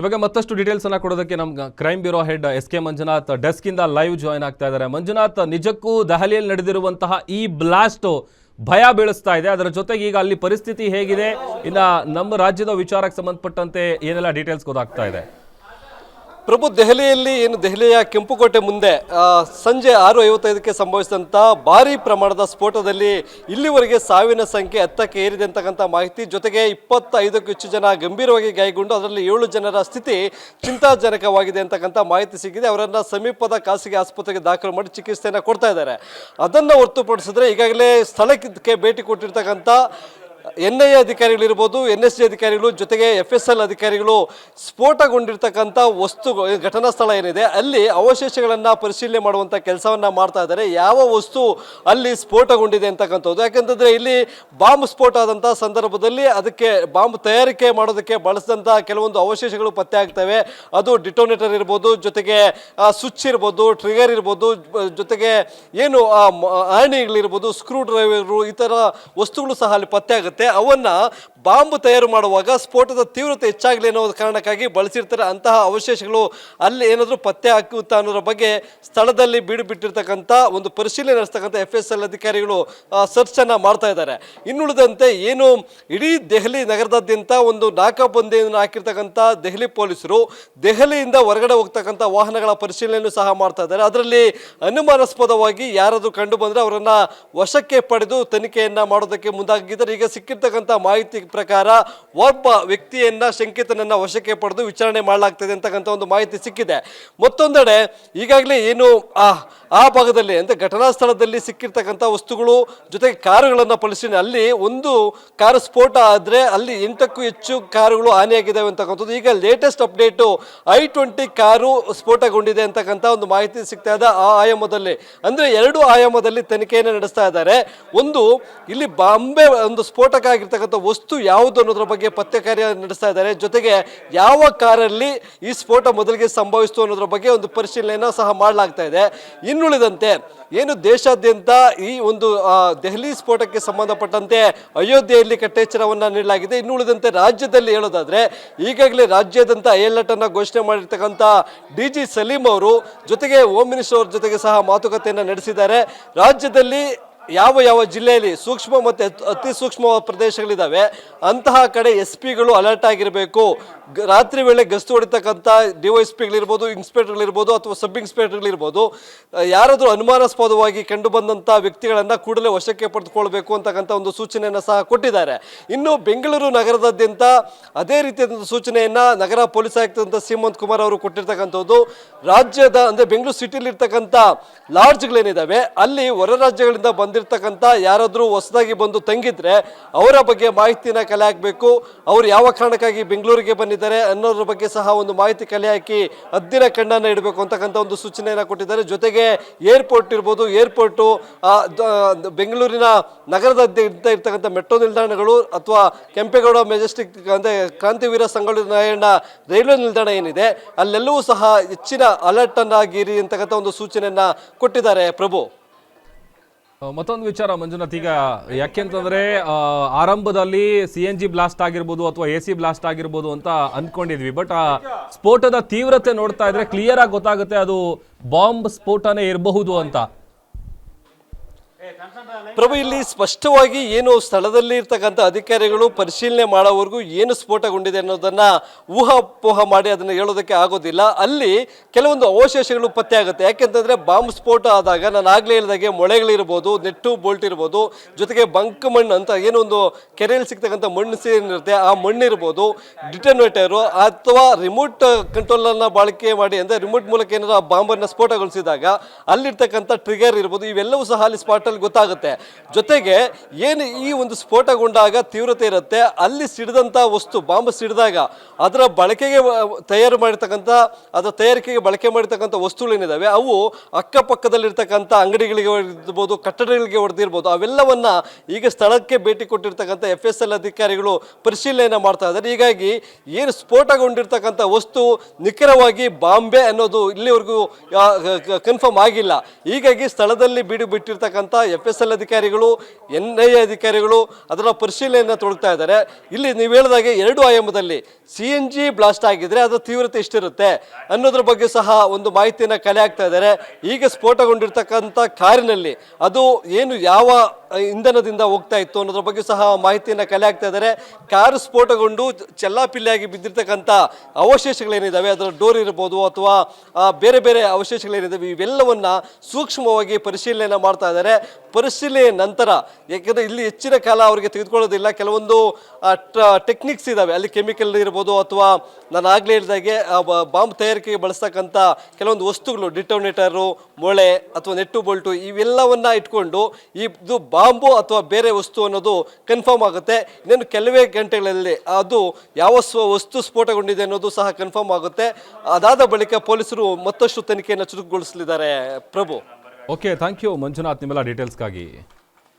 ಇವಾಗ ಮತ್ತಷ್ಟು ಡೀಟೇಲ್ಸ್ ಅನ್ನ ಕೊಡೋದಕ್ಕೆ ನಮ್ಮ crime bureau head S K Manjunath desk ಇಂದ ಲೈವ್ ಜಾಯ್ನ್ ಆಗ್ತಾ ಇದ್ದಾರೆ. ಮಂಜುನಾಥ್, ನಿಜಕ್ಕೂ ದೆಹಲಿಯಲ್ಲಿ ನಡೆದಿರುವಂತಹ ಈ ಬ್ಲಾಸ್ಟ್ ಭಯ ಬೀಳಿಸ್ತಾ ಇದೆ. ಅದರ ಜೊತೆಗೆ ಈಗ ಅಲ್ಲಿ ಪರಿಸ್ಥಿತಿ ಹೇಗಿದೆ? ಇನ್ನ ನಮ್ಮ ರಾಜ್ಯದ ವಿಚಾರಕ್ಕೆ ಸಂಬಂಧಪಟ್ಟಂತೆ ಏನೆಲ್ಲ ಡೀಟೇಲ್ಸ್ ಗೊತ್ತಾಗ್ತಾ ಇದೆ? ಪ್ರಭು ದೆಹಲಿಯಲ್ಲಿ ಏನು ದೆಹಲಿಯ ಕೆಂಪುಕೋಟೆ ಮುಂದೆ ಸಂಜೆ ಆರು ಐವತ್ತೈದಕ್ಕೆ ಸಂಭವಿಸಿದಂಥ ಭಾರಿ ಪ್ರಮಾಣದ ಸ್ಫೋಟದಲ್ಲಿ ಇಲ್ಲಿವರೆಗೆ ಸಾವಿನ ಸಂಖ್ಯೆ ಹತ್ತಕ್ಕೆ ಏರಿದೆ ಅಂತಕ್ಕಂಥ ಮಾಹಿತಿ. ಜೊತೆಗೆ ಇಪ್ಪತ್ತೈದಕ್ಕೂ ಹೆಚ್ಚು ಜನ ಗಂಭೀರವಾಗಿ ಗಾಯಗೊಂಡು ಅದರಲ್ಲಿ ಏಳು ಜನರ ಸ್ಥಿತಿ ಚಿಂತಾಜನಕವಾಗಿದೆ ಅಂತಕ್ಕಂಥ ಮಾಹಿತಿ ಸಿಕ್ಕಿದೆ. ಅವರನ್ನು ಸಮೀಪದ ಖಾಸಗಿ ಆಸ್ಪತ್ರೆಗೆ ದಾಖಲು ಮಾಡಿ ಚಿಕಿತ್ಸೆಯನ್ನು ಕೊಡ್ತಾ ಇದ್ದಾರೆ. ಅದನ್ನು ಹೊರತುಪಡಿಸಿದ್ರೆ ಈಗಾಗಲೇ ಸ್ಥಳಕ್ಕೆ ಭೇಟಿ ಕೊಟ್ಟಿರ್ತಕ್ಕಂಥ ಎನ್ ಐ ಎ ಅಧಿಕಾರಿಗಳಿರ್ಬೋದು ಎನ್ ಎಸ್ ಜಿ ಅಧಿಕಾರಿಗಳು ಜೊತೆಗೆ ಎಫ್ ಎಸ್ ಎಲ್ ಅಧಿಕಾರಿಗಳು ಸ್ಫೋಟಗೊಂಡಿರ್ತಕ್ಕಂಥ ವಸ್ತು ಘಟನಾ ಸ್ಥಳ ಏನಿದೆ ಅಲ್ಲಿ ಅವಶೇಷಗಳನ್ನು ಪರಿಶೀಲನೆ ಮಾಡುವಂಥ ಕೆಲಸವನ್ನು ಮಾಡ್ತಾ ಇದ್ದಾರೆ ಯಾವ ವಸ್ತು ಅಲ್ಲಿ ಸ್ಫೋಟಗೊಂಡಿದೆ ಅಂತಕ್ಕಂಥದ್ದು ಯಾಕಂತಂದರೆ ಇಲ್ಲಿ ಬಾಂಬ್ ಸ್ಫೋಟ ಆದಂಥ ಸಂದರ್ಭದಲ್ಲಿ ಅದಕ್ಕೆ ಬಾಂಬ್ ತಯಾರಿಕೆ ಮಾಡೋದಕ್ಕೆ ಬಳಸಿದಂಥ ಕೆಲವೊಂದು ಅವಶೇಷಗಳು ಪತ್ತೆ ಆಗ್ತವೆ ಅದು ಡಿಟೋನೇಟರ್ ಇರ್ಬೋದು ಜೊತೆಗೆ ಸ್ವಿಚ್ ಇರ್ಬೋದು ಟ್ರಿಗರ್ ಇರ್ಬೋದು ಜೊತೆಗೆ ಏನು ಆಣಿಗಳಿರ್ಬೋದು ಸ್ಕ್ರೂ ಡ್ರೈವರು ಈ ಥರ ವಸ್ತುಗಳು ಸಹ ಅಲ್ಲಿ ಪತ್ತೆ ಆಗುತ್ತೆ ಅವನ್ನ ಬಾಂಬ್ ತಯಾರು ಮಾಡುವಾಗ ಸ್ಫೋಟದ ತೀವ್ರತೆ ಹೆಚ್ಚಾಗಲಿ ಅನ್ನೋ ಕಾರಣಕ್ಕಾಗಿ ಬಳಸಿರ್ತಾರೆ. ಅಂತಹ ಅವಶೇಷಗಳು ಅಲ್ಲಿ ಏನಾದರೂ ಪತ್ತೆ ಹಾಕುತ್ತಾ ಅನ್ನೋದ್ರ ಬಗ್ಗೆ ಸ್ಥಳದಲ್ಲಿ ಬೀಡು ಬಿಟ್ಟಿರ್ತಕ್ಕಂಥ ಒಂದು ಪರಿಶೀಲನೆ ನಡೆಸ್ತಕ್ಕಂಥ ಎಫ್ ಎಸ್ ಎಲ್ ಅಧಿಕಾರಿಗಳು ಸರ್ಚನ್ನು ಮಾಡ್ತಾ ಇದ್ದಾರೆ. ಇನ್ನುಳಿದಂತೆ ಏನು ಇಡೀ ದೆಹಲಿ ನಗರದಾದ್ಯಂತ ಒಂದು ನಾಕಾಬಂದಿಯನ್ನು ಹಾಕಿರ್ತಕ್ಕಂಥ ದೆಹಲಿ ಪೊಲೀಸರು ದೆಹಲಿಯಿಂದ ಹೊರಗಡೆ ಹೋಗ್ತಕ್ಕಂಥ ವಾಹನಗಳ ಪರಿಶೀಲನೆಯನ್ನು ಸಹ ಮಾಡ್ತಾ ಇದ್ದಾರೆ. ಅದರಲ್ಲಿ ಅನುಮಾನಾಸ್ಪದವಾಗಿ ಯಾರಾದರೂ ಕಂಡು ಬಂದರೆ ಅವರನ್ನು ವಶಕ್ಕೆ ಪಡೆದು ತನಿಖೆಯನ್ನು ಮಾಡೋದಕ್ಕೆ ಮುಂದಾಗಿದ್ದಾರೆ. ಈಗ ಸಿಕ್ಕಿರ್ತಕ್ಕಂಥ ಮಾಹಿತಿ ಪ್ರಕಾರ ಒಬ್ಬ ವ್ಯಕ್ತಿಯನ್ನ ಶಂಕಿತನನ್ನ ವಶಕ್ಕೆ ಪಡೆದು ವಿಚಾರಣೆ ಮಾಡಲಾಗ್ತದೆ ಅಂತಕ್ಕಂಥ ಒಂದು ಮಾಹಿತಿ ಸಿಕ್ಕಿದೆ. ಮತ್ತೊಂದೆಡೆ ಈಗಾಗಲೇ ಏನು, ಆ ಭಾಗದಲ್ಲಿ ಅಂದರೆ ಘಟನಾ ಸ್ಥಳದಲ್ಲಿ ಸಿಕ್ಕಿರ್ತಕ್ಕಂಥ ವಸ್ತುಗಳು ಜೊತೆಗೆ ಕಾರುಗಳನ್ನು ಪರಿಶೀಲನೆ ಅಲ್ಲಿ ಒಂದು ಕಾರು ಸ್ಫೋಟ ಆದರೆ ಅಲ್ಲಿ ಎಂಟಕ್ಕೂ ಹೆಚ್ಚು ಕಾರುಗಳು ಹಾನಿಯಾಗಿದ್ದಾವೆ ಅಂತಕ್ಕಂಥದ್ದು. ಈಗ latest update I twenty car ಸ್ಫೋಟಗೊಂಡಿದೆ ಅಂತಕ್ಕಂಥ ಒಂದು ಮಾಹಿತಿ ಸಿಗ್ತಾ ಇದೆ ಆ ಆಯಾಮದಲ್ಲಿ. ಅಂದರೆ ಎರಡು ಆಯಾಮದಲ್ಲಿ ತನಿಖೆಯನ್ನು ನಡೆಸ್ತಾ ಇದ್ದಾರೆ. ಒಂದು, ಇಲ್ಲಿ ಬಾಂಬೆ ಒಂದು ಸ್ಫೋಟಕ ಆಗಿರ್ತಕ್ಕಂಥ ವಸ್ತು ಯಾವುದು ಅನ್ನೋದ್ರ ಬಗ್ಗೆ ಪತ್ತೆ ಕಾರ್ಯ ನಡೆಸ್ತಾ ಇದ್ದಾರೆ. ಜೊತೆಗೆ ಯಾವ ಕಾರಲ್ಲಿ ಈ ಸ್ಫೋಟ ಮೊದಲಿಗೆ ಸಂಭವಿಸ್ತು ಅನ್ನೋದ್ರ ಬಗ್ಗೆ ಒಂದು ಪರಿಶೀಲನೆಯನ್ನು ಸಹ ಮಾಡಲಾಗ್ತಾ ಇದೆ. ಇನ್ನುಳಿದಂತೆ ಏನು ದೇಶಾದ್ಯಂತ ಈ ಒಂದು ದೆಹಲಿ ಸ್ಫೋಟಕ್ಕೆ ಸಂಬಂಧಪಟ್ಟಂತೆ ಅಯೋಧ್ಯೆಯಲ್ಲಿ ಕಟ್ಟೆಚ್ಚರವನ್ನು ನೀಡಲಾಗಿದೆ. ಇನ್ನುಳಿದಂತೆ ರಾಜ್ಯದಲ್ಲಿ ಹೇಳೋದಾದ್ರೆ, ಈಗಾಗಲೇ ರಾಜ್ಯಾದ್ಯಂತ ಅಲರ್ಟ್ ಅನ್ನ ಘೋಷಣೆ ಮಾಡಿರ್ತಕ್ಕಂಥ ಡಿ ಜಿ ಸಲೀಂ ಅವರು ಜೊತೆಗೆ ಹೋಮ್ ಮಿನಿಸ್ಟರ್ ಅವ್ರ ಜೊತೆಗೆ ಸಹ ಮಾತುಕತೆಯನ್ನು ನಡೆಸಿದ್ದಾರೆ. ರಾಜ್ಯದಲ್ಲಿ ಯಾವ ಯಾವ ಜಿಲ್ಲೆಯಲ್ಲಿ ಸೂಕ್ಷ್ಮ ಮತ್ತು ಅತ್- ಸೂಕ್ಷ್ಮ ಪ್ರದೇಶಗಳಿದ್ದಾವೆ, ಅಂತಹ ಕಡೆ ಎಸ್ ಪಿಗಳು ಅಲರ್ಟ್ ಆಗಿರಬೇಕು ರಾತ್ರಿ ವೇಳೆ ಗಸ್ತು ಹೊಡಿತಕ್ಕಂಥ ಡಿ ವೈ ಎಸ್ ಪಿಗಳಿರ್ಬೋದು, ಇನ್ಸ್ಪೆಕ್ಟರ್ಗಳಿರ್ಬೋದು ಅಥವಾ ಸಬ್ ಇನ್ಸ್ಪೆಕ್ಟರ್ಗಳಿರ್ಬೋದು ಯಾರಾದರೂ ಅನುಮಾನಾಸ್ಪದವಾಗಿ ಕಂಡು ಬಂದಂಥ ವ್ಯಕ್ತಿಗಳನ್ನು ಕೂಡಲೇ ವಶಕ್ಕೆ ಪಡೆದುಕೊಳ್ಬೇಕು ಅಂತಕ್ಕಂಥ ಒಂದು ಸೂಚನೆಯನ್ನು ಸಹ ಕೊಟ್ಟಿದ್ದಾರೆ. ಇನ್ನು ಬೆಂಗಳೂರು ನಗರದಾದ್ಯಂತ ಅದೇ ರೀತಿಯಾದಂಥ ಸೂಚನೆಯನ್ನು ನಗರ ಪೊಲೀಸ್ ಆಯುಕ್ತ ಸೀಮಂತ್ ಕುಮಾರ್ ಅವರು ಕೊಟ್ಟಿರ್ತಕ್ಕಂಥದ್ದು, ರಾಜ್ಯದ, ಅಂದರೆ ಬೆಂಗಳೂರು ಸಿಟಿಲಿರ್ತಕ್ಕಂಥ ಲಾಡ್ಜ್ಗಳೇನಿದ್ದಾವೆ ಅಲ್ಲಿ ಹೊರ ರಾಜ್ಯಗಳಿಂದ ಬಂದಿರತಕ್ಕಂಥ ಯಾರಾದರೂ ಹೊಸದಾಗಿ ಬಂದು ತಂಗಿದ್ರೆ ಅವರ ಬಗ್ಗೆ ಮಾಹಿತಿನ ಕಲೆ ಹಾಕಬೇಕು. ಅವರು ಯಾವ ಕಾರಣಕ್ಕಾಗಿ ಬೆಂಗಳೂರಿಗೆ ಬಂದಿದ್ದಾರೆ ಅನ್ನೋದ್ರ ಬಗ್ಗೆ ಸಹ ಒಂದು ಮಾಹಿತಿ ಕಲೆ ಹಾಕಿ ಹದ್ದಿನ ಕಣ್ಣನ್ನು ಇಡಬೇಕು ಅಂತಕ್ಕಂಥ ಒಂದು ಸೂಚನೆಯನ್ನು ಕೊಟ್ಟಿದ್ದಾರೆ. ಜೊತೆಗೆ ಏರ್ಪೋರ್ಟ್ ಇರ್ಬೋದು, ಏರ್ಪೋರ್ಟು ಬೆಂಗಳೂರಿನ ನಗರದ ಇರ್ತಕ್ಕಂಥ ಮೆಟ್ರೋ ನಿಲ್ದಾಣಗಳು ಅಥವಾ ಕೆಂಪೇಗೌಡ ಮೆಜೆಸ್ಟಿಕ್ ಅಂದರೆ ಕ್ರಾಂತಿವೀರ ಸಂಗೊಳ್ಳಿ ನಾರಾಯಣ ರೈಲ್ವೆ ನಿಲ್ದಾಣ ಏನಿದೆ, ಅಲ್ಲೆಲ್ಲವೂ ಸಹ ಹೆಚ್ಚಿನ ಅಲರ್ಟ್ ಅನ್ನಾಗಿರಿ ಅಂತಕ್ಕಂಥ ಒಂದು ಸೂಚನೆಯನ್ನ ಕೊಟ್ಟಿದ್ದಾರೆ ಪ್ರಭು. ಮತ್ತೊಂದು ವಿಚಾರ, ಮಂಜುನಾಥ್, ಈಗ ಯಾಕೆಂತಂದ್ರೆ ಅಂತಂದ್ರೆ ಆರಂಭದಲ್ಲಿ ಸಿ ಎನ್ ಜಿ ಬ್ಲಾಸ್ಟ್ ಆಗಿರ್ಬೋದು ಅಥವಾ ಎ ಸಿ ಬ್ಲಾಸ್ಟ್ ಆಗಿರ್ಬೋದು ಅಂತ ಅನ್ಕೊಂಡಿದ್ವಿ. ಬಟ್ ಆ, ಸ್ಫೋಟದ ತೀವ್ರತೆ ನೋಡ್ತಾ ಇದ್ರೆ ಕ್ಲಿಯರ್ ಆಗಿ ಗೊತ್ತಾಗುತ್ತೆ ಅದು ಬಾಂಬ್ ಸ್ಫೋಟನೇ ಇರಬಹುದು ಅಂತ. ಪ್ರಭು, ಇಲ್ಲಿ ಸ್ಪಷ್ಟವಾಗಿ ಏನು ಸ್ಥಳದಲ್ಲಿ ಇರ್ತಕ್ಕಂಥ ಅಧಿಕಾರಿಗಳು ಪರಿಶೀಲನೆ ಮಾಡೋವರೆಗೂ ಏನು ಸ್ಫೋಟಗೊಂಡಿದೆ ಅನ್ನೋದನ್ನ ಊಹಾಪೋಹ ಮಾಡಿ ಅದನ್ನು ಹೇಳೋದಕ್ಕೆ ಆಗೋದಿಲ್ಲ. ಅಲ್ಲಿ ಕೆಲವೊಂದು ಅವಶೇಷಗಳು ಪತ್ತೆ ಆಗುತ್ತೆ. ಯಾಕೆಂತಂದ್ರೆ ಬಾಂಬ್ ಸ್ಫೋಟ ಆದಾಗ ನಾನು ಆಗ್ಲೇ ಹೇಳಿದಾಗೆ ಮೊಳೆಗಳಿರ್ಬೋದು ನೆಟ್ಟು ಬೋಲ್ಟ್ ಇರ್ಬೋದು, ಜೊತೆಗೆ ಬಂಕ್ ಮಣ್ಣು ಅಂತ ಏನೋ ಒಂದು ಕೆರೆಯಲ್ಲಿ ಸಿಗ್ತಕ್ಕಂಥ ಮಣ್ಣು ಸೇರಿರುತ್ತೆ ಆ ಮಣ್ಣು ಇರ್ಬೋದು ಡಿಟೋನೇಟರು ಅಥವಾ ರಿಮೋಟ್ ಕಂಟ್ರೋಲ್ ಅನ್ನ ಬಳಕೆ ಮಾಡಿ ಅಂದ್ರೆ ರಿಮೋಟ್ ಮೂಲಕ ಏನಾದ್ರು ಆ ಬಾಂಬನ್ನು ಸ್ಫೋಟಗೊಳಿಸಿದಾಗ ಅಲ್ಲಿರ್ತಕ್ಕಂಥ ಟ್ರಿಗರ್ ಇರ್ಬೋದು, ಇವೆಲ್ಲವೂ ಸಹ ಅಲ್ಲಿ ಸ್ಪಾಟ್ ಅಲ್ಲಿ ಗೊತ್ತಾಗುತ್ತೆ. ಜೊತೆಗೆ ಏನು ಈ ಒಂದು ಸ್ಫೋಟಗೊಂಡಾಗ ತೀವ್ರತೆ ಇರುತ್ತೆ, ಅಲ್ಲಿ ಸಿಡಿದಂಥ ವಸ್ತು, ಬಾಂಬ್ ಸಿಡಿದಾಗ ಅದರ ಬಳಕೆಗೆ ತಯಾರು ಮಾಡಿರ್ತಕ್ಕಂಥ, ಅದರ ತಯಾರಿಕೆಗೆ ಬಳಕೆ ಮಾಡಿರ್ತಕ್ಕಂಥ ವಸ್ತುಗಳೇನಿದಾವೆ ಅವು ಅಕ್ಕಪಕ್ಕದಲ್ಲಿರ್ತಕ್ಕಂಥ ಅಂಗಡಿಗಳಿಗೆ ಹೊಡೆದಿರ್ಬೋದು ಕಟ್ಟಡಗಳಿಗೆ ಹೊಡೆದಿರ್ಬೋದು ಅವೆಲ್ಲವನ್ನ ಈಗ ಸ್ಥಳಕ್ಕೆ ಭೇಟಿ ಕೊಟ್ಟಿರ್ತಕ್ಕಂಥ ಎಫ್ ಎಸ್ ಎಲ್ ಅಧಿಕಾರಿಗಳು ಪರಿಶೀಲನೆ ಮಾಡ್ತಾ ಇದ್ದಾರೆ. ಹೀಗಾಗಿ ಏನು ಸ್ಫೋಟಗೊಂಡಿರ್ತಕ್ಕಂಥ ವಸ್ತು ನಿಖರವಾಗಿ ಬಾಂಬೆ ಅನ್ನೋದು ಇಲ್ಲಿವರೆಗೂ ಕನ್ಫರ್ಮ್ ಆಗಿಲ್ಲ. ಹೀಗಾಗಿ ಸ್ಥಳದಲ್ಲಿ ಬೀಡು ಬಿಟ್ಟಿರ್ತಕ್ಕಂಥ ಎಫ್ ಎಸ್ ಎಲ್ ಅಧಿಕಾರಿಗಳು ಎನ್ ಐ ಎ ಅಧಿಕಾರಿಗಳು ಅದರ ಪರಿಶೀಲನೆಯನ್ನು ತೊಡಗ್ತಾ ಇದ್ದಾರೆ. ಇಲ್ಲಿ ನೀವು ಹೇಳಿದಾಗೆ ಎರಡು ಆಯಾಮದಲ್ಲಿ ಸಿ ಎನ್ ಜಿ ಬ್ಲಾಸ್ಟ್ ಆಗಿದ್ರೆ ಅದರ ತೀವ್ರತೆ ಎಷ್ಟಿರುತ್ತೆ ಅನ್ನೋದ್ರ ಬಗ್ಗೆ ಸಹ ಒಂದು ಮಾಹಿತಿಯನ್ನು ಕಲೆ ಆಗ್ತಾ ಇದ್ದಾರೆ. ಈಗ ಸ್ಫೋಟಗೊಂಡಿರ್ತಕ್ಕಂಥ ಕಾರಿನಲ್ಲಿ ಅದು ಏನು ಯಾವ ಇಂಧನದಿಂದ ಹೋಗ್ತಾ ಇತ್ತು ಅನ್ನೋದ್ರ ಬಗ್ಗೆ ಸಹ ಮಾಹಿತಿಯನ್ನು ಕಲೆ ಹಾಕ್ತಾ ಇದ್ದಾರೆ. ಕಾರು ಸ್ಫೋಟಗೊಂಡು ಚೆಲ್ಲಾಪಿಲ್ಲಿಯಾಗಿ ಬಿದ್ದಿರ್ತಕ್ಕಂಥ ಅವಶೇಷಗಳೇನಿದ್ದಾವೆ ಅದರ ಡೋರ್ ಇರ್ಬೋದು ಅಥವಾ ಬೇರೆ ಬೇರೆ ಅವಶೇಷಗಳೇನಿದ್ದಾವೆ ಇವೆಲ್ಲವನ್ನು ಸೂಕ್ಷ್ಮವಾಗಿ ಪರಿಶೀಲನೆ ಮಾಡ್ತಾ ಇದ್ದಾರೆ. ಪರಿಶೀಲನೆ ನಂತರ, ಯಾಕೆಂದರೆ ಇಲ್ಲಿ ಹೆಚ್ಚಿನ ಕಾಲ ಅವರಿಗೆ ತೆಗೆದುಕೊಳ್ಳೋದಿಲ್ಲ. ಕೆಲವೊಂದು ಟೆಕ್ನಿಕ್ಸ್ ಇದ್ದಾವೆ ಅಲ್ಲಿ ಕೆಮಿಕಲ್ ಇರ್ಬೋದು ಅಥವಾ ನಾನು ಆಗಲೇ ಹೇಳಿದಾಗೆ ಬಾಂಬ್ ತಯಾರಿಕೆಗೆ ಬಳಸ್ತಕ್ಕಂಥ ಕೆಲವೊಂದು ವಸ್ತುಗಳು ಡಿಟೋನೇಟರು ಮೊಳೆ ಅಥವಾ ನೆಟ್ಟು ಬೋಲ್ಟು, ಇವೆಲ್ಲವನ್ನು ಇಟ್ಕೊಂಡು, ಇದು ಬಾಂಬು ಅಥವಾ ಬೇರೆ ವಸ್ತು ಅನ್ನೋದು ಕನ್ಫರ್ಮ್ ಆಗುತ್ತೆ. ಇನ್ನೇನು ಕೆಲವೇ ಗಂಟೆಗಳಲ್ಲಿ ಅದು ಯಾವ ಸ್ವ ವಸ್ತು ಸ್ಫೋಟಗೊಂಡಿದೆ ಅನ್ನೋದು ಸಹ ಕನ್ಫರ್ಮ್ ಆಗುತ್ತೆ. ಅದಾದ ಬಳಿಕ ಪೊಲೀಸರು ಮತ್ತಷ್ಟು ತನಿಖೆಯನ್ನು ಚುರುಕುಗೊಳಿಸಲಿದ್ದಾರೆ. Prabhu. Okay thank you Manjunath, ನಿಮ್ಮೆಲ್ಲ ಡೀಟೇಲ್ಸ್ಗಾಗಿ